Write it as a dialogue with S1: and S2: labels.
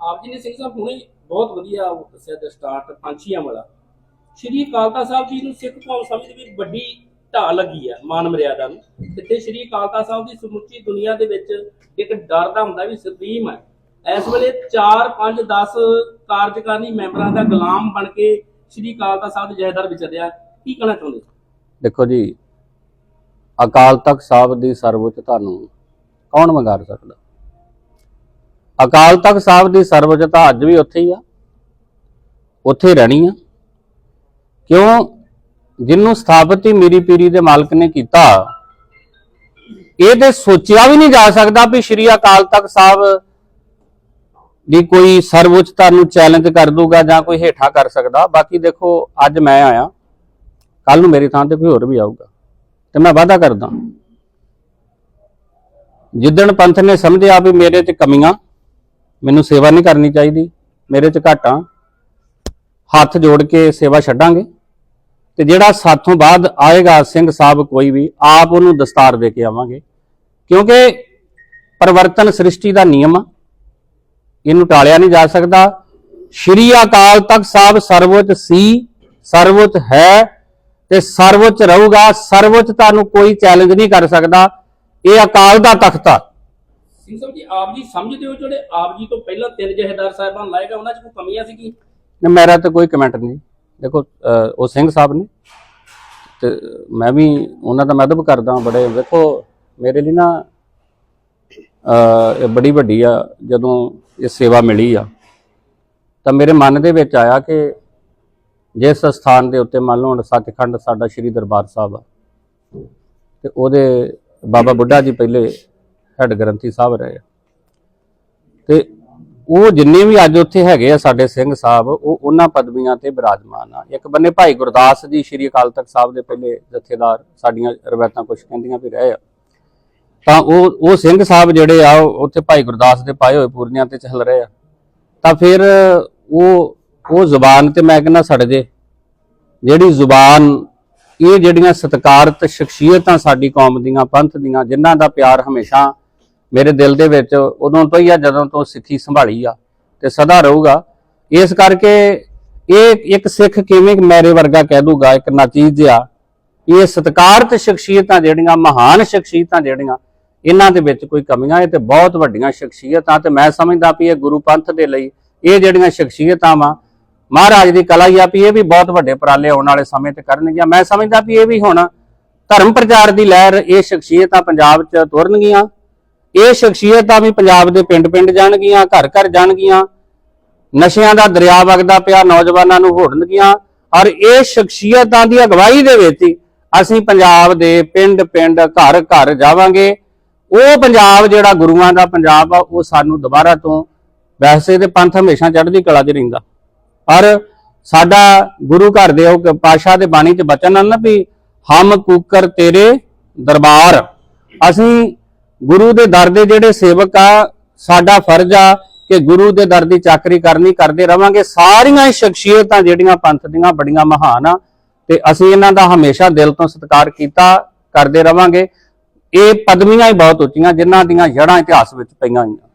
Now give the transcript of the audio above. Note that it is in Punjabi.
S1: ਆਪ ਜੀ ਨੇ ਸਿੰਘ ਸਾਹਿਬ ਹੁਣੇ ਬਹੁਤ ਵਧੀਆ ਉਹ ਦੱਸਿਆ ਦ ਸਟਾਰਟ ਪੰਛੀਆਂ ਵਾਲਾ। ਸ਼੍ਰੀ ਅਕਾਲ ਸਾਹਿਬ ਜੀ ਨੂੰ ਸਿੱਖ ਕੌਮ ਸਮਝ ਦੇ ਵੱਡੀ ਢਾਲ ਲੱਗੀ ਆ ਮਾਨ ਮਰਿਆਦਾ ਨੂੰ। ਜਿੱਥੇ ਸ਼੍ਰੀ ਅਕਾਲ ਸਾਹਿਬ ਦੀ ਸਮੁੱਚੀ ਦੁਨੀਆ ਦੇ ਵਿੱਚ ਇੱਕ ਡਰ ਦਾ ਹੁੰਦਾ ਵੀ ਸੁਪਰੀਮ ਹੈ ਇਸ ਵੇਲੇ 4 5 10 ਕਾਰਜਕਾਰਨੀ ਮੈਂਬਰਾਂ ਦਾ ਗੁਲਾਮ ਬਣ ਕੇ ਸ਼੍ਰੀ ਅਕਾਲ ਸਾਹਿਬ ਦੇ ਜਹੇਦਾਰ ਵਿਚਰਿਆ ਕੀ ਕਹਿਣਾ ਚਾਹੁੰਦੇ
S2: ਦੇਖੋ ਜੀ, ਅਕਾਲ ਤਖਤ ਸਾਹਿਬ ਦੀ ਸਰਵਉੱਚਤਾ ਨੂੰ ਕੌਣ ਮੰਗਾਰ ਸਕਦਾ? ਅਕਾਲ ਤਖਤ ਸਾਹਿਬ ਦੀ ਸਰਵਉੱਚਤਾ ਅੱਜ ਵੀ ਉੱਥੇ ਹੀ ਆ। ਉੱਥੇ ਰਹਿਣੀ ਆ। ਕਿਉਂ? ਜਿਹਨੂੰ ਸਥਾਪਿਤ ਹੀ ਮੇਰੀ ਪੀਰੀ ਦੇ ਮਾਲਕ ਨੇ ਕੀਤਾ। ਇਹ ਤੇ ਸੋਚਿਆ ਵੀ ਨਹੀਂ ਜਾ ਸਕਦਾ ਵੀ ਸ਼੍ਰੀ ਅਕਾਲ ਤਖਤ ਸਾਹਿਬ ਦੀ ਕੋਈ ਸਰਵਉੱਚਤਾ ਨੂੰ ਚੈਲੰਜ ਕਰ ਦੂਗਾ ਜਾਂ ਕੋਈ ਹੇਠਾਂ ਕਰ ਸਕਦਾ। ਬਾਕੀ ਦੇਖੋ, ਅੱਜ ਮੈਂ ਆਇਆ। ਕੱਲ ਨੂੰ ਮੇਰੀ ਥਾਂ ਤੇ ਕੋਈ ਹੋਰ ਵੀ ਆਊਗਾ। ਤੇ ਮੈਂ ਵਾਅਦਾ ਕਰਦਾ। ਜਿੱਦਣ ਪੰਥ ਨੇ ਸਮਝਿਆ ਵੀ ਮੇਰੇ 'ਚ ਕਮੀਆਂ ਮੈਨੂੰ ਸੇਵਾ ਨਹੀਂ ਕਰਨੀ ਚਾਹੀਦੀ, ਮੇਰੇ 'ਚ ਘਾਟਾਂ ਹੱਥ ਜੋੜ ਕੇ ਸੇਵਾ ਛੱਡਾਂਗੇ। ਤੇ ਜਿਹੜਾ ਸਾਥੋਂ ਬਾਅਦ ਆਏਗਾ ਸਿੰਘ ਸਾਹਿਬ ਕੋਈ ਵੀ, ਆਪ ਉਹਨੂੰ ਦਸਤਾਰ ਦੇ ਕੇ ਆਵਾਂਗੇ। ਕਿਉਂਕਿ ਪਰਿਵਰਤਨ ਸ੍ਰਿਸ਼ਟੀ ਦਾ ਨਿਯਮ ਆ। ਇਹਨੂੰ ਟਾਲਿਆ ਨਹੀਂ ਜਾ ਸਕਦਾ। ਸ਼੍ਰੀ ਅਕਾਲ ਤਖਤ ਸਾਹਿਬ ਸਰਵਉੱਚ ਸੀ, ਸਰਵਉੱਚ ਹੈ ਤੇ ਸਰਵਉੱਚ ਰਹੂਗਾ। ਸਰਵਉੱਚਤਾ ਨੂੰ ਕੋਈ ਚੈਲੰਜ ਨਹੀਂ ਕਰ ਸਕਦਾ। ਇਹ ਅਕਾਲ ਦਾ ਤਖਤ ਆ।
S1: ਸਿੰਘ ਸਾਹਿਬ ਜੀ ਆਪ ਜੀ ਸਮਝਦੇ ਹੋ ਜਿਹੜੇ ਆਪ ਜੀ ਤੋਂ ਪਹਿਲਾਂ ਤਿੰਨ ਜਹੇਦਾਰ ਸਾਹਿਬਾਨ ਲਾਏਗਾ ਉਹਨਾਂ 'ਚ ਕੋਈ ਕਮੀਆਂ ਸੀ ਕੀ?
S2: ਨਹੀਂ, ਮੇਰਾ ਤਾਂ ਕੋਈ ਕਮੈਂਟ ਨਹੀਂ। ਦੇਖੋ ਅਹ, ਉਹ ਸਿੰਘ ਸਾਹਿਬ ਨੇ ਤੇ ਮੈਂ ਵੀ ਉਹਨਾਂ ਦਾ ਮਦਦ ਕਰਦਾ ਬੜੇ। ਵੇਖੋ ਮੇਰੇ ਲਈ ਨਾ ਅਹ, ਇਹ ਬੜੀ ਵੱਡੀ ਆ ਜਦੋਂ ਇਹ ਸੇਵਾ ਮਿਲੀ ਆ ਤਾਂ ਮੇਰੇ ਮਨ ਦੇ ਵਿੱਚ ਆਇਆ ਕਿ ਜਿਸ ਸਥਾਨ ਦੇ ਉੱਤੇ ਮੰਨ ਲਓ ਹੁਣ ਸੱਚਖੰਡ ਸਾਡਾ ਸ੍ਰੀ ਦਰਬਾਰ ਸਾਹਿਬ ਆ ਤੇ ਉਹਦੇ ਬਾਬਾ ਬੁੱਢਾ ਜੀ ਪਹਿਲੇ ਹੈਡ ਗ੍ਰੰਥੀ ਸਾਹਿਬ ਰਹੇ ਆ। ਤੇ ਉਹ ਜਿੰਨੇ ਵੀ ਅੱਜ ਉੱਥੇ ਹੈਗੇ ਆ ਸਾਡੇ ਸਿੰਘ ਸਾਹਿਬ, ਉਹ ਉਹਨਾਂ ਪਦਵੀਆਂ ਤੇ ਬਿਰਾਜਮਾਨ ਆ। ਇੱਕ ਬੰਨੇ ਭਾਈ ਗੁਰਦਾਸ ਜੀ ਸ਼੍ਰੀ ਅਕਾਲ ਤਖਤ ਸਾਹਿਬ ਦੇ ਪਹਿਲੇ ਜਥੇਦਾਰ ਸਾਡੀਆਂ ਰਵਾਇਤਾਂ ਕੁਝ ਕਹਿੰਦੀਆਂ ਵੀ ਰਹੇ ਆ। ਤਾਂ ਉਹ ਉਹ ਸਿੰਘ ਸਾਹਿਬ ਜਿਹੜੇ ਆ, ਉਹ ਉੱਥੇ ਭਾਈ ਗੁਰਦਾਸ ਦੇ ਪਾਏ ਹੋਏ ਪੂਰਨਿਆਂ ਤੇ ਚੱਲ ਰਹੇ ਆ। ਤਾਂ ਫਿਰ ਉਹ ਉਹ ਜ਼ੁਬਾਨ ਤੇ ਮੈਂ ਕਹਿੰਦਾ ਸੜ ਜੇ। ਜਿਹੜੀ ਜ਼ੁਬਾਨ, ਇਹ ਜਿਹੜੀਆਂ ਸਤਿਕਾਰਤ ਸ਼ਖਸੀਅਤਾਂ ਸਾਡੀ ਕੌਮ ਦੀਆਂ, ਪੰਥ ਦੀਆਂ, ਜਿਨ੍ਹਾਂ ਦਾ ਪਿਆਰ ਹਮੇਸ਼ਾ ਮੇਰੇ ਦਿਲ ਦੇ ਵਿੱਚ ਉਦੋਂ ਤੋਂ ਹੀ ਆ, ਜਦੋਂ ਤੋਂ ਸਿੱਖੀ ਸੰਭਾਲੀ ਆ ਤੇ ਸਦਾ ਰਹੂਗਾ। ਇਸ ਕਰਕੇ ਇਹ ਇੱਕ ਸਿੱਖ ਕਿਵੇਂ ਮੇਰੇ ਵਰਗਾ ਕਹਿ ਦੂਗਾ, ਇੱਕ ਨਾਚੀਜ਼ ਆ ਇਹ ਸਤਿਕਾਰਤ ਸ਼ਖਸੀਅਤਾਂ ਜਿਹੜੀਆਂ, ਮਹਾਨ ਸ਼ਖਸੀਅਤਾਂ ਜਿਹੜੀਆਂ, ਇਹਨਾਂ ਦੇ ਵਿੱਚ ਕੋਈ ਕਮੀਆਂ, ਇਹ ਤੇ ਬਹੁਤ ਵੱਡੀਆਂ ਸ਼ਖਸੀਅਤਾਂ ਤੇ ਮੈਂ ਸਮਝਦਾ ਵੀ ਇਹ ਗੁਰੂ ਪੰਥ ਦੇ ਲਈ ਇਹ ਜਿਹੜੀਆਂ ਸ਼ਖਸੀਅਤਾਂ ਵਾ, ਮਹਾਰਾਜ ਦੀ ਕਲਾ ਹੀ ਆ ਵੀ ਇਹ ਵੀ ਬਹੁਤ ਵੱਡੇ ਉਪਰਾਲੇ ਆਉਣ ਵਾਲੇ ਸਮੇਂ ਤੇ ਕਰਨਗੀਆਂ। ਮੈਂ ਸਮਝਦਾ ਵੀ ਇਹ ਵੀ ਹੁਣ ਧਰਮ ਪ੍ਰਚਾਰ ਦੀ ਲਹਿਰ, ਇਹ ਸ਼ਖਸੀਅਤਾਂ ਪੰਜਾਬ 'ਚ ਤੁਰਨਗੀਆਂ। ਇਹ ਸ਼ਖਸੀਅਤਾਂ ਵੀ ਪੰਜਾਬ ਦੇ ਪਿੰਡ-ਪਿੰਡ ਜਾਣਗੀਆਂ, ਘਰ-ਘਰ ਜਾਣਗੀਆਂ। ਨਸ਼ਿਆਂ ਦਾ ਦਰਿਆ ਵਗਦਾ ਪਿਆ, ਨੌਜਵਾਨਾਂ ਨੂੰ ਹੋੜਨਗੀਆਂ ਔਰ ਇਹ ਸ਼ਖਸੀਅਤਾਂ ਦੀ ਅਗਵਾਈ ਦੇ ਵਿੱਚ ਹੀ ਅਸੀਂ ਪੰਜਾਬ ਦੇ ਪਿੰਡ-ਪਿੰਡ, ਘਰ-ਘਰ ਜਾਵਾਂਗੇ। ਉਹ ਪੰਜਾਬ ਜਿਹੜਾ ਗੁਰੂਆਂ ਦਾ ਪੰਜਾਬ ਆ, ਉਹ ਸਾਨੂੰ ਦੁਬਾਰਾ ਤੋਂ ਵੈਸੇ ਤੇ ਪੰਥ ਹਮੇਸ਼ਾ ਚੜ੍ਹਦੀ ਕਲਾ 'ਚ ਰਹਿੰਦਾ। ਔਰ ਸਾਡਾ ਗੁਰੂ ਘਰ ਦੇ ਉਹ ਪਾਸ਼ਾ ਦੇ ਬਾਣੀ 'ਚ ਬਚਨ ਹਨ ਨਾ ਵੀ, ਹਮ ਕੂਕਰ ਤੇਰੇ ਦਰਬਾਰ। ਅਸੀਂ ਗੁਰੂ ਦੇ ਦਰ ਦੇ ਜਿਹੜੇ ਸੇਵਕ ਆ, ਸਾਡਾ ਫਰਜ਼ ਆ ਕਿ ਗੁਰੂ ਦੇ ਦਰ ਦੀ ਚਾਕਰੀ ਕਰਨੀ, ਕਰਦੇ ਰਵਾਂਗੇ। ਸਾਰੀਆਂ ਹੀ ਸ਼ਖਸੀਅਤਾਂ ਜਿਹੜੀਆਂ ਪੰਥ ਦੀਆਂ ਬੜੀਆਂ ਮਹਾਨ ਆ, ਤੇ ਅਸੀਂ ਇਹਨਾਂ ਦਾ ਹਮੇਸ਼ਾ ਦਿਲ ਤੋਂ ਸਤਿਕਾਰ ਕੀਤਾ, ਕਰਦੇ ਰਵਾਂਗੇ। ਇਹ ਪਦਵੀਆਂ ਹੀ ਬਹੁਤ ਉੱਚੀਆਂ, ਜਿਨ੍ਹਾਂ ਦੀਆਂ ਜੜ੍ਹਾਂ ਇਤਿਹਾਸ ਵਿੱਚ ਪਈਆਂ ਹੋਈਆਂ।